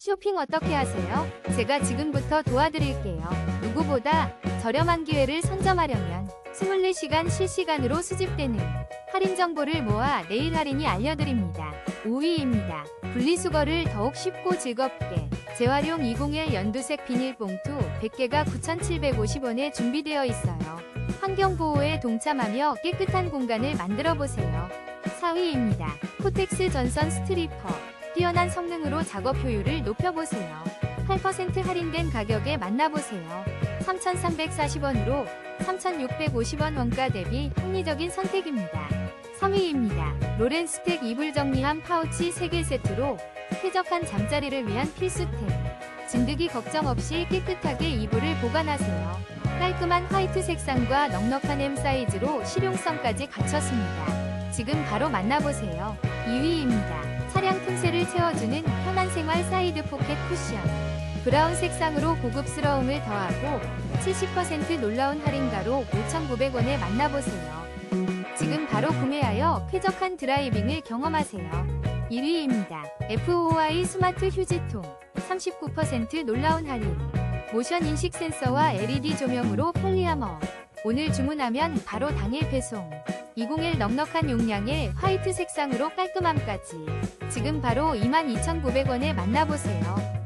쇼핑 어떻게 하세요? 제가 지금부터 도와드릴게요. 누구보다 저렴한 기회를 선점하려면 24시간 실시간으로 수집되는 할인 정보를 모아 내일 할인이 알려드립니다. 5위입니다. 분리수거를 더욱 쉽고 즐겁게 재활용 201 연두색 비닐봉투 100개가 9,750원에 준비되어 있어요. 환경보호에 동참하며 깨끗한 공간을 만들어 보세요. 4위입니다. 코텍스 전선 스트리퍼. 뛰어난 성능으로 작업 효율을 높여보세요. 8% 할인된 가격에 만나보세요. 3,340원으로 3,650원 원가 대비 합리적인 선택입니다. 3위입니다. 로렌스텍 이불 정리함 파우치 3개 세트로 쾌적한 잠자리를 위한 필수템. 진드기 걱정 없이 깨끗하게 이불을 보관하세요. 깔끔한 화이트 색상과 넉넉한 M 사이즈로 실용성까지 갖췄습니다. 지금 바로 만나보세요. 2위입니다. 틈새를 채워주는 편한 생활 사이드 포켓 쿠션. 브라운 색상으로 고급스러움을 더하고 70% 놀라운 할인가로 5,900원에 만나보세요. 지금 바로 구매하여 쾌적한 드라이빙을 경험하세요. 1위입니다. FOI 스마트 휴지통 39% 놀라운 할인. 모션 인식 센서와 LED 조명으로 편리함어. 오늘 주문하면 바로 당일 배송. 201 넉넉한 용량의 화이트 색상으로 깔끔함까지. 지금 바로 22,900원에 만나보세요.